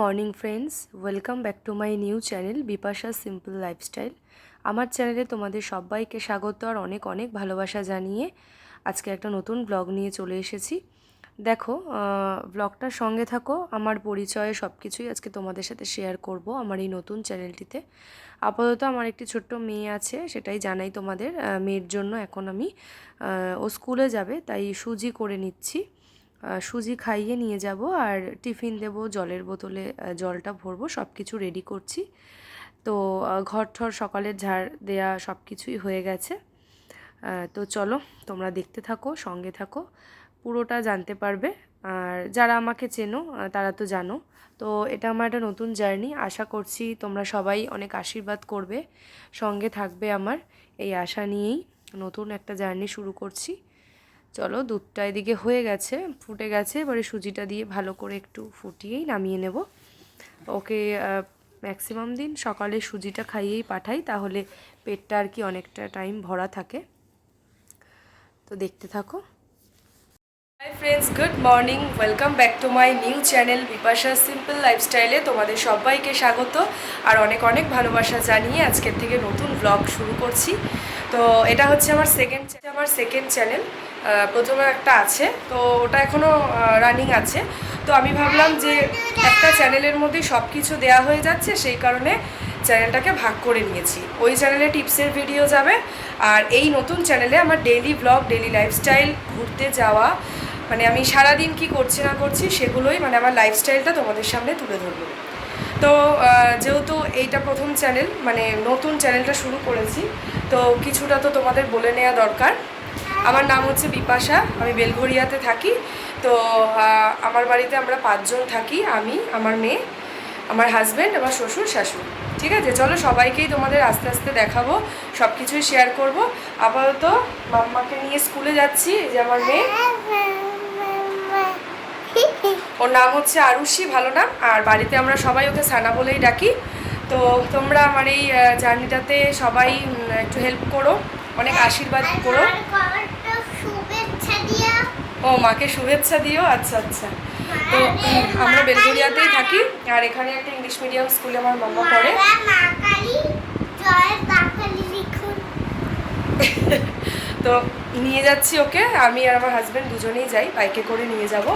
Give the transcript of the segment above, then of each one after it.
Morning friends welcome back to my new channel Bipasha simple lifestyle আমার চ্যানেলে তোমাদের সবাইকে স্বাগত আর অনেক অনেক ভালোবাসা জানিয়ে আজকে একটা নতুন ব্লগ নিয়ে চলে এসেছি। দেখো ব্লগটার সঙ্গে থাকো, আমার পরিচয়ে সব কিছুই আজকে তোমাদের সাথে শেয়ার করব আমার এই নতুন চ্যানেলটিতে আপাতত আমার একটি ছোট্ট মেয়ে আছে, সেটাই জানাই তোমাদের মেয়ের জন্য এখন আমি ও স্কুলে যাবে, তাই সুজি করে নিচ্ছি। সুজি খাইয়ে নিয়ে যাব আর টিফিন দেব, জলের বোতলে জলটা ভরবো সব কিছু রেডি করছি। তো ঘর ঠর সকালের ঝাড় দেয়া সব কিছুই হয়ে গেছে। তো চলো, তোমরা দেখতে থাকো, সঙ্গে থাকো, পুরোটা জানতে পারবে। আর যারা আমাকে চেনো তারা তো জানো। তো এটা আমার একটা নতুন জার্নি, আশা করছি তোমরা সবাই অনেক আশীর্বাদ করবে, সঙ্গে থাকবে আমার। এই আশা নিয়েই নতুন একটা জার্নি শুরু করছি। চলো দুধটা এদিকে হয়ে গেছে, ফুটে গেছে, এবারে সুজিটা দিয়ে ভালো করে একটু ফুটিয়েই নামিয়ে নেব। ওকে ম্যাক্সিমাম দিন সকালে সুজিটা খাইয়েই পাঠাই, তাহলে পেটটা আর কি অনেকটা টাইম ভরা থাকে। তো দেখতে থাকো। Hi friends good morning welcome back to my new channel Bipasha simple লাইফস্টাইলে তোমাদের সবাইকে স্বাগত, আর অনেক অনেক ভালোবাসা জানিয়ে আজকের থেকে নতুন ব্লগ শুরু করছি। তো এটা হচ্ছে আমার সেকেন্ড আমার সেকেন্ড চ্যানেল প্রথমে একটা আছে। তো ওটা এখনও রানিং আছে। তো আমি ভাবলাম যে একটা চ্যানেলের মধ্যে সব কিছু দেওয়া হয়ে যাচ্ছে, সেই কারণে চ্যানেলটাকে ভাগ করে নিয়েছি। ওই চ্যানেলে টিপসের ভিডিও যাবে, আর এই নতুন চ্যানেলে আমার ডেইলি ব্লগ ডেইলি লাইফস্টাইল ঘুরতে যাওয়া মানে আমি সারাদিন কি করছি না করছি, সেগুলোই মানে আমার লাইফস্টাইলটা তোমাদের সামনে তুলে ধরবো। তো যেহেতু এইটা প্রথম চ্যানেল মানে নতুন চ্যানেলটা শুরু করেছি, তো কিছুটা তো তোমাদের বলে নেওয়া দরকার। আমার নাম হচ্ছে বিপাশা আমি বেলঘরিয়াতে থাকি। তো আমার বাড়িতে আমরা পাঁচজন থাকি আমি আমার মেয়ে আমার হাজব্যান্ড আমার শ্বশুর শাশুড়ি। ঠিক আছে? চলো সবাইকেই তোমাদের আস্তে আস্তে দেখাবো সব কিছুই শেয়ার করব। আপাতত মাম্মাকে নিয়ে স্কুলে যাচ্ছি যে আমার মেয়ে। ওর নাম হচ্ছে আরুষি ভালো নাম। আর বাড়িতে আমরা সবাই ওকে সানা বলেই ডাকি। তো তোমরা আমার এই জার্নিটাতে সবাই একটু হেল্প করো। অনেক আশীর্বাদ করো। ও, মাকে শুভেচ্ছা দিও আচ্ছা আচ্ছা। তো আমরা বেলগড়িয়াতেই থাকি, আর এখানে একটা ইংলিশ মিডিয়াম স্কুলে আমার মাম্মা পড়ে। তো, নিয়ে যাচ্ছি ওকে, আমি আর আমার হাজব্যান্ড দুজনেই যাই, বাইকে করে নিয়ে যাব।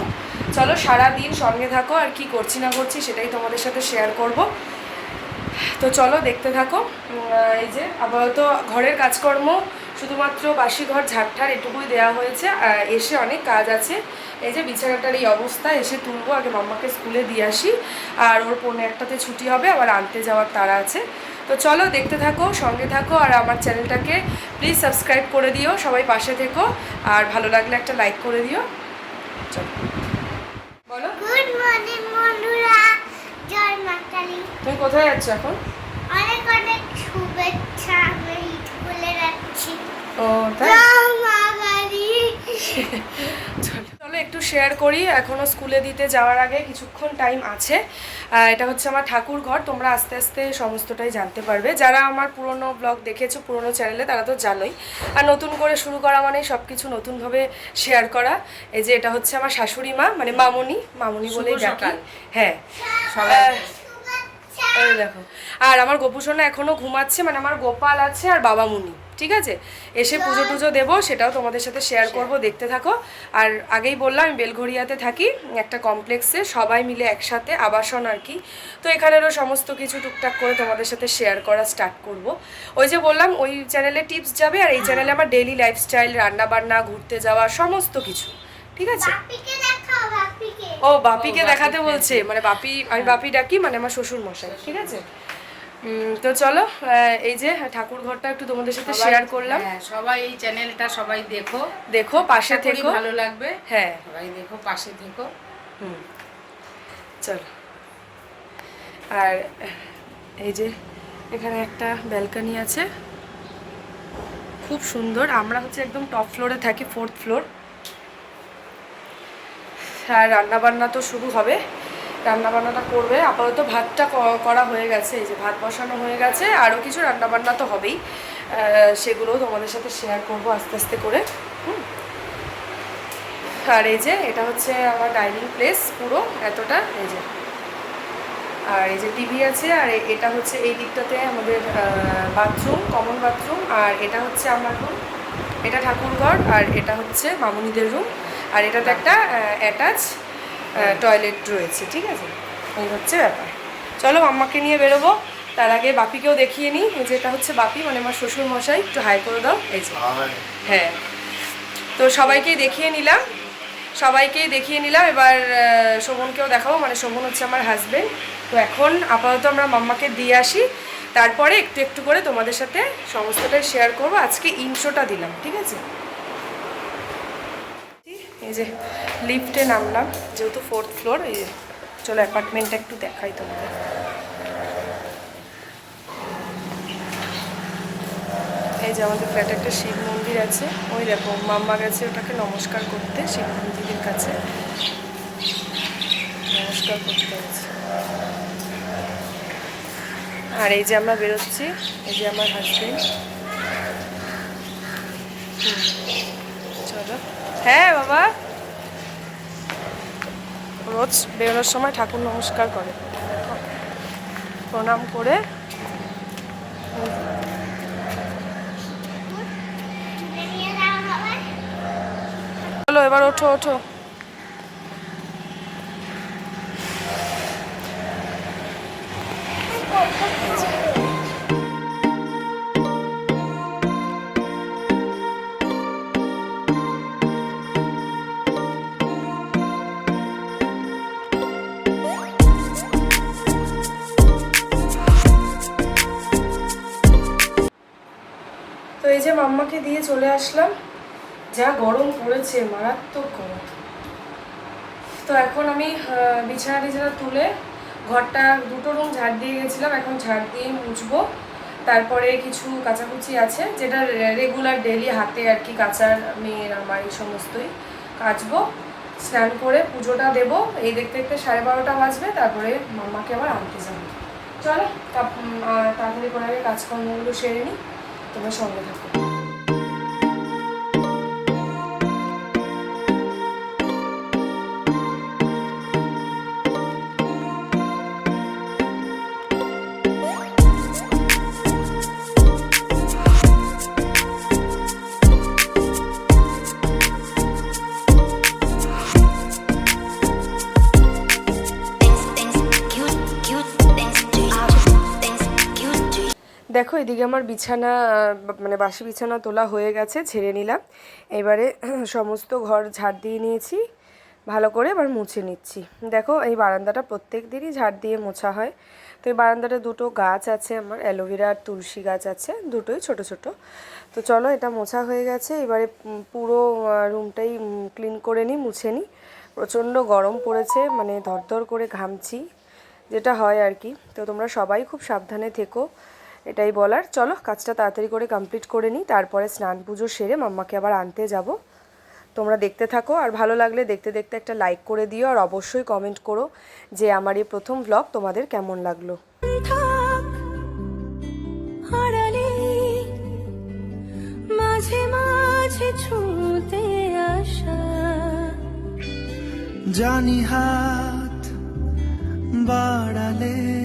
চলো সারা দিন সঙ্গে থাকো, আর কি করছি না করছি সেটাই তোমাদের সাথে শেয়ার করব। তো চলো দেখতে থাকো। এই যে আপাতত ঘরের কাজকর্ম, শুধুমাত্র বাসি ঘর ঝাড়ঠার এটুকুই দেওয়া হয়েছে। এসে অনেক কাজ আছে। এই যে বিছানাটার এই অবস্থা, এসে তুলবো, আগে মাম্মাকে স্কুলে দিয়ে আসি। আর ওর পৌনে একটাতে ছুটি হবে, আবার আনতে যাওয়ার তারা আছে। তো চলো দেখতে থাকো, সঙ্গে থাকো, আর আমার চ্যানেলটাকে প্লিজ সাবস্ক্রাইব করে দিও, সবাই পাশে থেকো। আর ভালো লাগলে একটা লাইক করে দিও। চলো বলো গুড মর্নিং বন্ধুরা কালী তুমি কোথায় যাচ্ছ এখন? অনেক অনেক শুভেচ্ছা আমি স্কুলে যাচ্ছি। ও তাই? চলো একটু শেয়ার করি। এখনও স্কুলে দিতে যাওয়ার আগে কিছুক্ষণ টাইম আছে। এটা হচ্ছে আমার ঠাকুর ঘর। তোমরা আস্তে আস্তে সমস্তটাই জানতে পারবে। যারা আমার পুরনো ব্লগ দেখেছ পুরনো চ্যানেলে তারা তো জানোই। আর নতুন করে শুরু করা মানে সব কিছু নতুনভাবে শেয়ার করা। এই যে এটা হচ্ছে আমার শাশুড়ি মা মানে মামুনি। মামনি বলেই ডাকি। হ্যাঁ। এই দেখো। আর আমার গোপুসোনা এখনও ঘুমাচ্ছে মানে আমার গোপাল আছে আর বাবা মুনি ঠিক আছে? এসে পুজো টুজো দেবো সেটাও তোমাদের সাথে শেয়ার করব দেখতে থাকো। আর আগেই বললাম আমি বেলঘরিয়াতে থাকি একটা কমপ্লেক্সে সবাই মিলে একসাথে আবাসন আর কি। তো এখানেরও সমস্ত কিছু টুকটাক করে তোমাদের সাথে শেয়ার করা স্টার্ট করব। ওই যে বললাম ওই চ্যানেলে টিপস যাবে আর এই চ্যানেলে আমার ডেইলি লাইফস্টাইল রান্না বান্না ঘুরতে যাওয়া সমস্ত কিছু। ঠিক আছে? বাপিকে দেখাও বাপিকে। ও বাপিকে দেখাতে বলছে। মানে বাপি আমি বাপি ডাকি মানে আমার শ্বশুর মশাই ঠিক আছে? তো চলো এই যে ঠাকুর ঘরটা একটু তোমাদের সাথে শেয়ার করলাম। হ্যাঁ, সবাই এই চ্যানেলটা সবাই দেখো। দেখো পাশে থেকো। ভালো লাগবে। হ্যাঁ। সবাই দেখো পাশে থেকো। হুম। চলো। আর এই যে এখানে একটা ব্যালকনি আছে। খুব সুন্দর। আমরা হচ্ছে একদম টপ ফ্লোরে থাকি ফোর্থ ফ্লোর আর রান্নাবান্না তো শুরু হবে। রান্নাবান্নাটা করবে। আপাতত ভাতটা করা হয়ে গেছে। এই যে ভাত বসানো হয়ে গেছে। আরও কিছু রান্নাবান্না তো হবেই। আহ, সেগুলোও তোমাদের সাথে শেয়ার করব আস্তে আস্তে করে। আর এই যে এটা হচ্ছে আমার ডাইনিং প্লেস পুরো এতটা। এই যে। আর এই যে টিভি আছে। আর এটা হচ্ছে এই দিকটাতে আমাদের বাথরুম কমন বাথরুম আর এটা হচ্ছে আমার রুম এটা ঠাকুরঘর। আর এটা হচ্ছে মামুনিদের রুম আর এটাতে একটা অ্যাটাচ টয়লেট রয়েছে ঠিক আছে? এই হচ্ছে ব্যাপার। চলো আম্মাকে নিয়ে বেরোবো। তার আগে বাপিকেও দেখিয়ে নিই। এই যে এটা হচ্ছে বাপি মানে আমার শ্বশুর মশাই একটু হাই করে দাও। এই যে। হ্যাঁ। তো সবাইকেই দেখিয়ে নিলাম। সবাইকেই দেখিয়ে নিলাম। এবার শোভনকেও দেখাবো। মানে শোভন হচ্ছে আমার হাজবেন্ড তো এখন আপাতত আমরা মাম্মাকে দিয়ে আসি। তারপরে একটু একটু করে তোমাদের সাথে সমস্তটাই শেয়ার করব। আজকে ইনশোটা দিলাম ঠিক আছে? এই যে লিফটে নামলাম, যেহেতু ফোর্থ ফ্লোর এই চলো অ্যাপার্টমেন্টটা একটু দেখাই তোমাদের। এই যে আমাদের ফ্ল্যাটে একটা শিব মন্দির আছে। ওই দেখো, মাম্মা গেছে ওটাকে নমস্কার করতে, শিব মন্দিরের কাছে। নমস্কার করতে গেছে। আর এই যে আমরা বেরোচ্ছি, এই যে আমার হাজবেন্ড চলো হ্যাঁ বাবা। রোজ বেরোনোর সময় ঠাকুর নমস্কার করে। প্রণাম করে। চলো এবার ওঠো ওঠো। মাম্মাকে দিয়ে চলে আসলাম। যা গরম পড়েছে, মারাত্মক গরম। তো এখন আমি বিছানা টিছানা তুলে ঘরটা, দুটো রুম ঝাড় দিয়ে গেছিলাম। এখন ঝাড় দিয়ে মুছবো। তারপরে কিছু কাচাকুচি আছে, যেটা রেগুলার ডেলি হাতে আর কি কাচার মেয়ের, আমার এই সমস্তই কাচবো। স্নান করে পুজোটা দেব। এই দেখতে দেখতে সাড়ে বারোটা বাজবে, তারপরে মাম্মাকে আবার আনতে যাব। চলো তাড়াতাড়ি করে আগে কাজকর্মগুলো সেরে নিই। তোমার সঙ্গে থাকো। দেখো, এদিকে আমার বিছানা মানে বাসি বিছানা তোলা হয়ে গেছে, ছেড়ে নিলাম। এবারে সমস্ত ঘর ঝাড় দিয়ে নিয়েছি, ভালো করে এবার মুছে নিচ্ছি। দেখো, এই বারান্দাটা প্রত্যেক দিনই ঝাড় দিয়ে মোছা হয়। তো এই বারান্দাটা দুটো গাছ আছে আমার, অ্যালোভেরা আর তুলসী গাছ আছে, দুটোই ছোট ছোট। তো চলো, এটা মোছা হয়ে গেছে। এবারে পুরো রুমটাই ক্লিন করে নিই, মুছে নিই। প্রচণ্ড গরম পড়েছে মানে ধরধর করে ঘামছি, যেটা হয় আর কি। তো তোমরা সবাই খুব সাবধানে থেকো। এটাই বলার। চলো, কাজটা তাড়াতাড়ি করে কমপ্লিট করে নিই, তারপরে স্নান পুজো সেরে মাম্মাকে আবার আনতে যাব। তোমরা দেখতে থাকো, আর ভালো লাগলে দেখতে দেখতে একটা লাইক করে দিও, আর অবশ্যই কমেন্ট করো যে আমার এই প্রথম ব্লগ তোমাদের কেমন লাগল। মাঝে মাঝে ছুঁতে আসা। জানি হাত বাড়ালে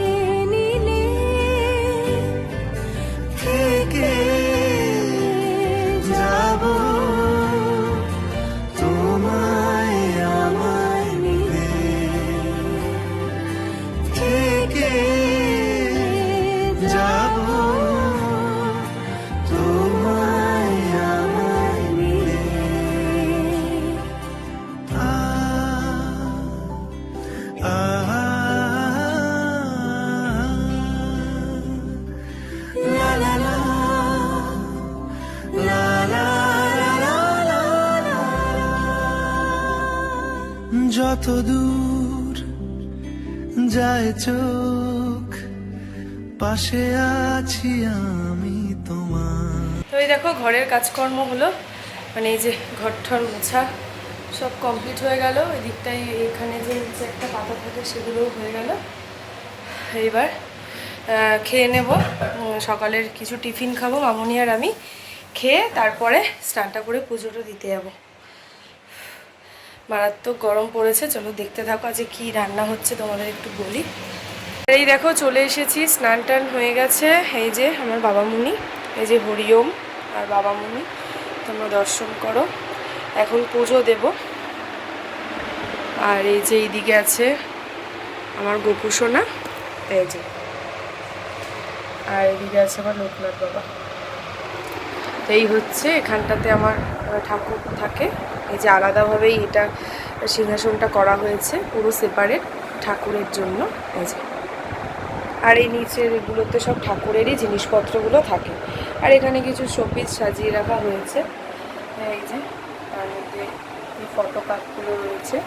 যত দূর যায় চোখ, পাশে আছি আমি তোমার। তো এই দেখো, ঘরের কাজকর্ম হলো। মানে এই যে ঘর ঠর মোছা সব কমপ্লিট হয়ে গেল। ওই দিকটাই এখানে যে একটা পাতা থাকে, সেগুলোও হয়ে গেল। এইবার খেয়ে নেব। সকালের কিছু টিফিন খাব, মামুনি আর আমি। খেয়ে তারপরে স্নানটা করে পুজোটা দিতে যাব। মারাত্মক গরম পড়েছে। চলো দেখতে থাকো আজকে কি রান্না হচ্ছে, তোমাদের একটু বলি। এই দেখো, চলে এসেছি, স্নান টান হয়ে গেছে। এই যে আমার বাবা মুনি, এই যে হরিওম আর বাবা মুনি, তোমরা দর্শন করো। এখন পুজো দেব। আর এই যে এইদিকে আছে আমার গোপুসোনা, এই যে। আর এদিকে আছে আমার লোকনাথ বাবা। তো এই হচ্ছে, এখানটাতে আমার ঠাকুর থাকে। এই যে আলাদাভাবেই এটা সিংহাসনটা করা হয়েছে পুরো সেপারেট ঠাকুরের জন্য, এই যে। আর এই নিচের এগুলোতে সব ঠাকুরেরই জিনিসপত্রগুলো থাকে। আর এখানে কিছু শোপিস সাজিয়ে রাখা হয়েছে। এই যে, তার মধ্যে এই ফটো কাপগুলো রয়েছে।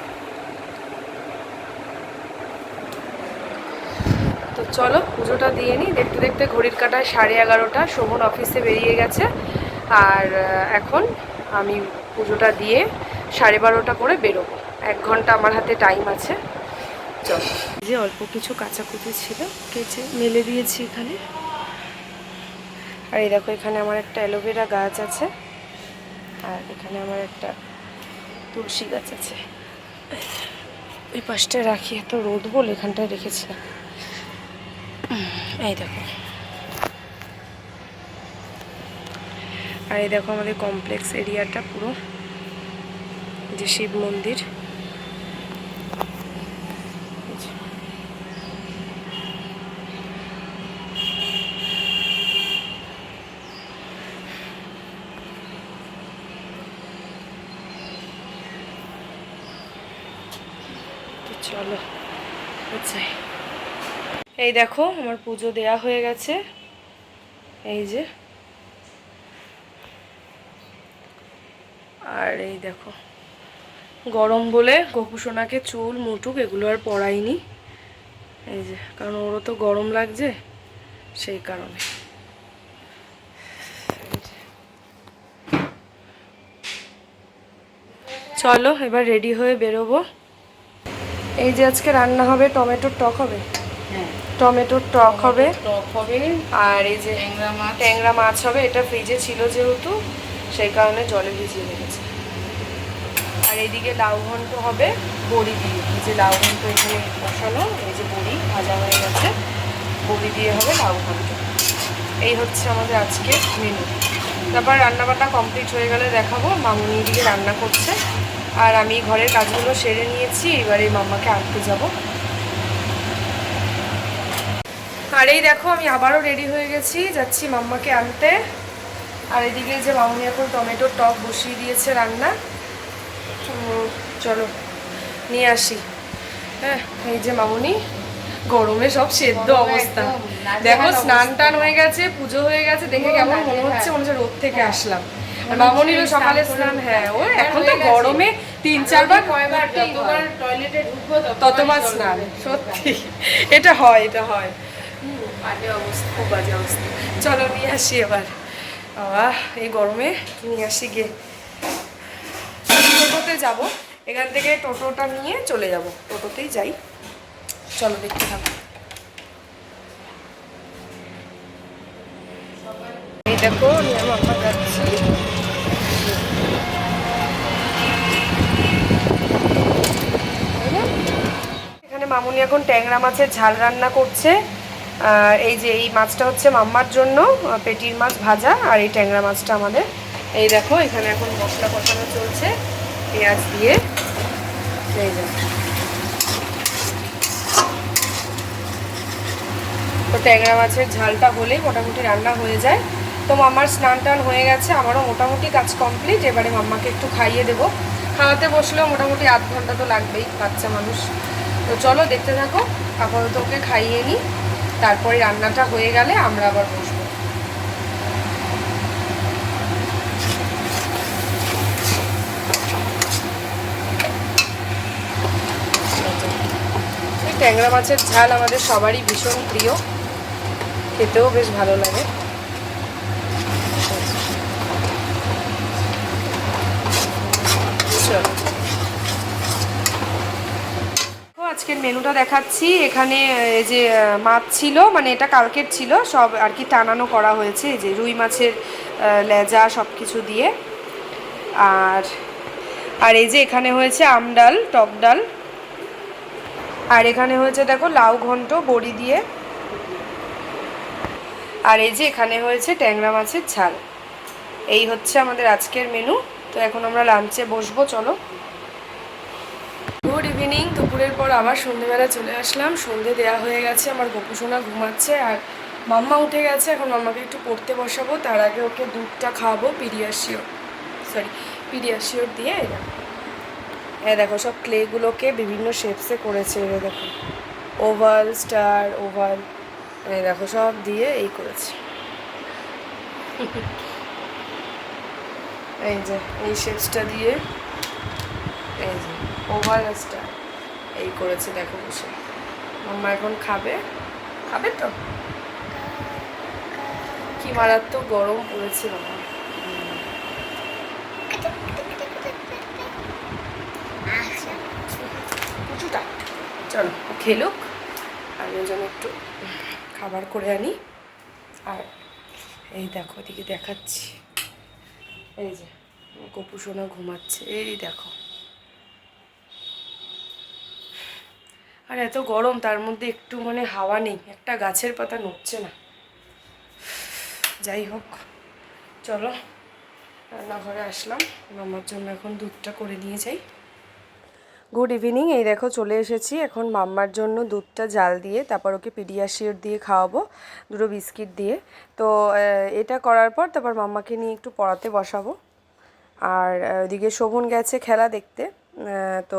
তো চলো, পুজোটা দিয়ে নিই। দেখতে দেখতে ঘড়ির কাটায় সাড়ে এগারোটা, শোভন অফিসে বেরিয়ে গেছে। আর এখন আমি পুজোটা দিয়ে সাড়ে বারোটা করে বেরোবো। এক ঘণ্টা আমার হাতে টাইম আছে। চল। যে অল্প কিছু কাঁচাকুচি ছিল কেচে মেলে দিয়েছি এখানে। আর এই দেখো, এখানে আমার একটা অ্যালোভেরা গাছ আছে। আর এখানে আমার একটা তুলসী গাছ আছে। এই পাশটায় রাখি, এত রোদ বল এখানটায় রেখেছিলাম। এই দেখো। আর এই দেখো আমাদের কমপ্লেক্স এরিয়াটা পুরো যে শিব মন্দির। চলো আচ্ছা এই দেখো, আমার পুজো দেয়া হয়ে গেছে। এই যে আর এই দেখো। গরম বলে গোপুসোনাকে চুল মুটুক এগুলো আর পরাইনি এই যে কারণ ওরও তো গরম লাগছে সেই কারণে। চলো এবার রেডি হয়ে বেরোবো। এই যে আজকে রান্না হবে টমেটোর টক হবে? হ্যাঁ। টমেটোর টক হবে। টক হবে আর এই যে ট্যাংরা মাছ। ট্যাংরা মাছ হবে এটা ফ্রিজে ছিল যেহেতু সেই কারণে জলে ভিজিয়ে রেখেছে। আর এইদিকে লাউ ঘন্ট হবে, বড়ি দিয়ে। এই যে লাউ ঘন্ট এখানে বসানো, এই যে বড়ি ভাজা হয়ে গেছে, বড়ি দিয়ে হবে লাউ ঘন্ট। এই হচ্ছে আমাদের আজকে মেনু তারপর রান্নাবান্না কমপ্লিট হয়ে গেলে দেখাবো, মামুনি দিকে রান্না করছে। আর আমি ঘরের কাজগুলো সেরে নিয়েছি, এবারে মাম্মাকে আনতে যাব। আর এই দেখো, আমি আবারও রেডি হয়ে গেছি, যাচ্ছি মাম্মাকে আনতে। আর এদিকে যে মামুনি এখন টমেটোর টক বসিয়ে দিয়েছে রান্না। চলো নিয়ে আসি। হ্যাঁ এই যে মামুনি গরমে সব সেদ্ধ অবস্থা। দেখো স্নান টান হয়ে গেছে পুজো হয়ে গেছে দেখে কেমন মনে হচ্ছে মনে হচ্ছে রোদ থেকে আসলাম। আর মামনিরও সকালে স্নান হ্যাঁ ও এখন তো গরমে তিন চারবার কয়বার টয়লেটে ঢুকবো ততবার স্নান সত্যি। এটা হয় এটা হয়। বাজে অবস্থা খুব বাজে অবস্থা। চলো নিয়ে আসি এবার। বাবা এই গরমে নিয়ে আসি গিয়ে যাব। এখান থেকে টোটোটা নিয়ে চলে যাব। টোটোতেই যাই। চলো দেখতে থাকো। এই দেখো যাচ্ছি। এখানে মামুনি এখন ট্যাংরা মাছের ঝাল রান্না করছে। এই যে এই মাছটা হচ্ছে মাম্মার জন্য পেটির মাছ ভাজা, আর এই ট্যাংরা মাছটা আমাদের। এই দেখো, এখানে এখন মশলা কষানো চলছে। পেঁয়াজ দিয়ে এই দেখো তো ট্যাংরা মাছের ঝালটা হলেই মোটামুটি রান্না হয়ে যায়। তো মাম্মার স্নান টান হয়ে গেছে, আমারও মোটামুটি কাজ কমপ্লিট। এবারে মাম্মাকে একটু খাইয়ে দেবো। খাওয়াতে বসলেও মোটামুটি আধ ঘণ্টা তো লাগবেই, বাচ্চা মানুষ। তো চলো দেখতে থাকো, আপাতত ওকে খাইয়ে নিই। তারপরে রান্নাটা হয়ে গেলে আমরা আবার বসবো এই ট্যাংরা মাছের ঝাল আমাদের সবারই ভীষণ প্রিয়। খেতেও বেশ ভালো লাগে। আজকের মেনুটা দেখাচ্ছি। এখানে এই যে মাছ ছিল মানে এটা কালকের ছিল, সব আর কি টানানো করা হয়েছে। যে, রুই মাছের লেজা সব কিছু দিয়ে। আর আর এই যে, এখানে হয়েছে আমডাল টক ডাল। আর এখানে হয়েছে, দেখো, লাউ ঘন্ট, বড়ি দিয়ে। আর এই যে এখানে হয়েছে ট্যাংরা মাছের ঝাল। এই হচ্ছে আমাদের আজকের মেনু তো এখন আমরা লাঞ্চে বসবো, চলো। গুড ইভিনিং দুপুরের পর আবার সন্ধেবেলা চলে আসলাম। সন্ধে দেয়া হয়ে গেছে, আমার গোপুসোনা ঘুমাচ্ছে আর মাম্মা উঠে গেছে। এখন মাম্মাকে একটু পড়তে বসাবো। তার আগে ওকে দুধটা খাওয়াবো পিডিয়াশিওর সরি পিডিয়াশিওর দিয়ে। এই দেখো। সব ক্লেগুলোকে বিভিন্ন শেপসে করেছে এই দেখো। ওভাল স্টার ওভাল এই দেখো সব দিয়ে এই করেছে। এই যে এই শেপসটা দিয়ে এই যে ওভাল স্টার এই করেছে দেখো বসে। মাম্মা এখন খাবে? খাবে তো? কি মারাত্মক গরম পড়েছে বাবা কিছুটা চলো, খেলুক। আমি ওই জন্য একটু খাবার করে আনি। আর এই দেখো, এদিকে দেখাচ্ছি। এই যে, কপু সোনা ঘুমাচ্ছে। এই দেখো। আর এত গরম, তার মধ্যে একটু মানে হাওয়া নেই। একটা গাছের পাতা নড়ছে না। যাই হোক, চলো। রান্নাঘরে আসলাম। মামার জন্য এখন দুধটা করে নিয়ে যাই। গুড ইভিনিং এই দেখো চলে এসেছি। এখন মাম্মার জন্য দুধটা জাল দিয়ে, তারপর ওকে পিডিয়াশিওর দিয়ে খাওয়াবো, দুটো বিস্কিট দিয়ে। তো এটা করার পর তারপর মাম্মাকে নিয়ে একটু পড়াতে বসাবো। আর ওদিকে শোভন গেছে খেলা দেখতে। তো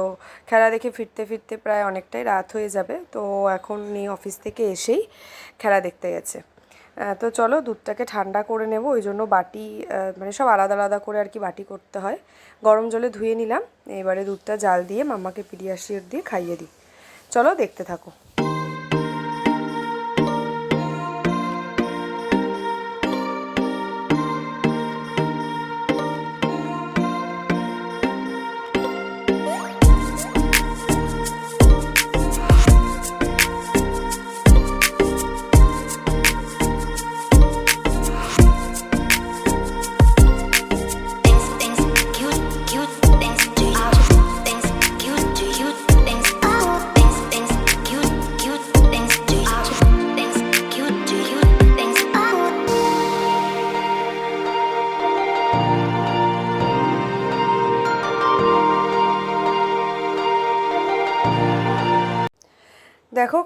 খেলা দেখে ফিরতে ফিরতে প্রায় অনেকটাই রাত হয়ে যাবে। তো এখন নিয়ে অফিস থেকে এসেই খেলা দেখতে গেছে। তো চলো দুধটাকে ঠান্ডা করে নেব, ওই জন্য বাটি মানে সব আলাদা আলাদা করে আর কি বাটি করতে হয়। গরম জলে ধুয়ে নিলাম, এবারে দুধটা জাল দিয়ে মাম্মাকে পিডিয়াশিওর দিয়ে খাইয়ে দিই। চলো দেখতে থাকো।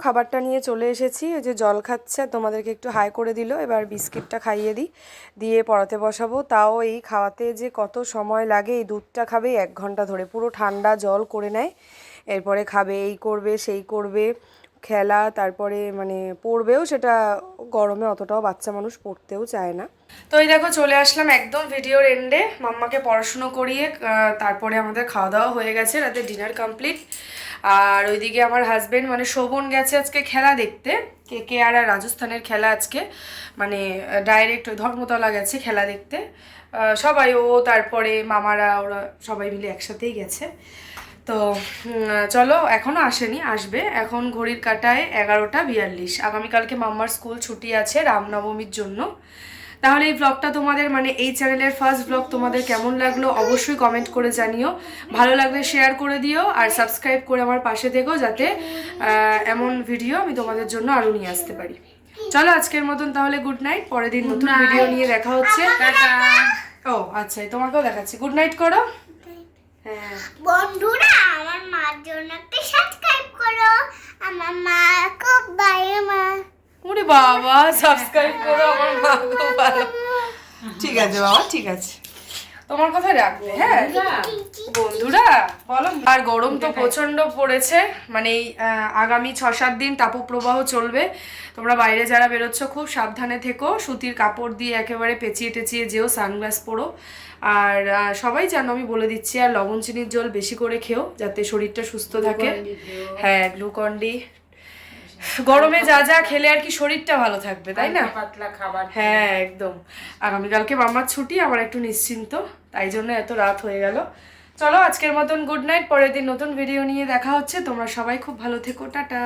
খাবারটা নিয়ে চলে এসেছি। ওই যে জল খাচ্ছে, তোমাদেরকে একটু হাই করে দিল। এবার বিস্কিটটা খাইয়ে দিই। দিয়ে পড়াতে বসাবো। তাও এই খাওয়াতে যে কত সময় লাগে, এই দুধটা খাবে এক ঘণ্টা ধরে। পুরো ঠান্ডা জল করে নেয়। এরপরে খাবে, এই করবে, সেই করবে, খেলা, তারপরে মানে পড়বেও সেটা গরমে অতটাও বাচ্চা মানুষ পড়তেও চায় না। তো এই দেখো চলে আসলাম একদম ভিডিওর এন্ডে মাম্মাকে পড়াশুনো করিয়ে তারপরে আমাদের খাওয়া দাওয়া হয়ে গেছে, রাতে ডিনার কমপ্লিট আর ওইদিকে আমার হাজবেন্ড মানে শোভন গেছে আজকে খেলা দেখতে। কে কে আর রাজস্থানের খেলা আজকে। মানে ডাইরেক্ট ওই ধর্মতলা গেছে খেলা দেখতে। সবাই, ও, তারপরে মামারা, ওরা সবাই মিলে একসাথেই গেছে। তো চলো এখনও আসেনি, আসবে। এখন ঘড়ির কাটায় এগারোটা বিয়াল্লিশ। আগামীকালকে মাম্মার স্কুল ছুটি আছে রামনবমীর জন্য। তাহলে এই ব্লগটা তোমাদের মানে এই চ্যানেলের ফার্স্ট ব্লগ তোমাদের কেমন লাগল অবশ্যই কমেন্ট করে জানিও। ভালো লাগলে শেয়ার করে দিও আর সাবস্ক্রাইব করে আমার পাশে থেকো যাতে এমন ভিডিও আমি তোমাদের জন্য আরও নিয়ে আসতে পারি। চলো আজকের মতন তাহলে গুড নাইট পরের দিন নতুন ভিডিও নিয়ে দেখা হচ্ছে। ও আচ্ছা তোমাকেও দেখাচ্ছি। গুড নাইট করো। হ্যাঁ। বন্ধুরা আমার মার জন্য একটা সাবস্ক্রাইব করো। আমার মা খুব ভালো মা। ওরে বাবা সাবস্ক্রাইব করো আমার মা খুব ভালো। ঠিক আছে বাবা ঠিক আছে। তোমার কথা রাখবে হ্যাঁ? বন্ধুরা। বলো। আর গরম তো প্রচণ্ড পড়েছে মানে এই আগামী ছ সাত দিন তাপপ্রবাহ চলবে। তোমরা বাইরে যারা বেরোচ্ছ খুব সাবধানে থেকো। সুতির কাপড় দিয়ে একেবারে পেঁচিয়ে টেচিয়ে যেও সানগ্লাস পরো। আর সবাই জানো আমি বলে দিচ্ছি আর লবণ চিনির জল বেশি করে খেও যাতে শরীরটা সুস্থ থাকে। হ্যাঁ গ্লুকন ডি গরমে যা যা খেলে আর কি শরীরটা ভালো থাকবে তাই না? পাতলা খাবার হ্যাঁ একদম। আগামীকালকে মামার ছুটি আমার একটু নিশ্চিন্ত তাই জন্য এত রাত হয়ে গেল। চলো আজকের মতন গুড নাইট পরের দিন নতুন ভিডিও নিয়ে দেখা হচ্ছে। তোমরা সবাই খুব ভালো থেকো টাটা।